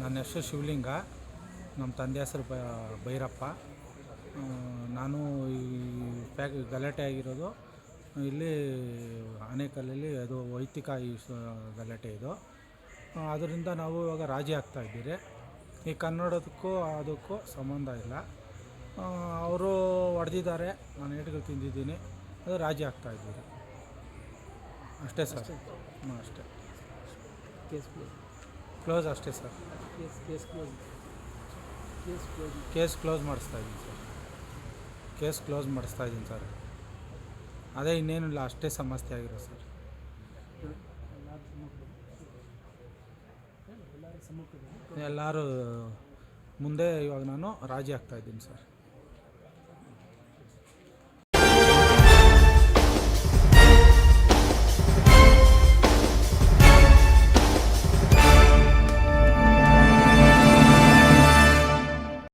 ನನ್ನ ಹೆಸರು ಶಿವಲಿಂಗ ನಮ್ಮ ತಂದೆ ಹೆಸರು ಬ ಭೈರಪ್ಪ. ನಾನು ಈ ಪ್ಯಾಕ್ ಗಲಾಟೆ ಆಗಿರೋದು ಇಲ್ಲಿ ಆನೇಕಲ್ಲಲ್ಲಿ ಅದು ವೈಯಕ್ತಿಕ ಈ ಗಲಾಟೆ ಇದು. ಅದರಿಂದ ನಾವು ಇವಾಗ ರಾಜಿ ಆಗ್ತಾ ಇದ್ದೀರಿ. ಈ ಕನ್ನಡದಕ್ಕೂ ಅದಕ್ಕೂ ಸಂಬಂಧ ಇಲ್ಲ. ಅವರು ಹೊಡೆದಿದ್ದಾರೆ ನಾನು ಏಟುಗಳು ತಿಂದಿದ್ದೀನಿ ಅದು ರಾಜಿ ಆಗ್ತಾ ಇದ್ದೀರಿ. ಅಷ್ಟೇ ಸರ್. ಹ್ಞೂ ಅಷ್ಟೇ. ಕೇಸ್ ಕ್ಲೋಸ್ ಅಷ್ಟೇ sir. Case case close case close case close ಮಾಡಿಸ್ತಾ ಇದ್ದೀನಿ ಸರ್. ಕೇಸ್ ಕ್ಲೋಸ್ ಮಾಡಿಸ್ತಾ ಇದ್ದೀನಿ ಸರ್. ಅದೇ ಇನ್ನೇನಿಲ್ಲ ಅಷ್ಟೇ ಸಮಸ್ಯೆ ಆಗಿರೋ ಸರ್. ಎಲ್ಲರ ಮುಂದೆ ಇವಾಗ ನಾನು ರಾಜಿ ಆಗ್ತಾ ಇದ್ದೀನಿ ಸರ್.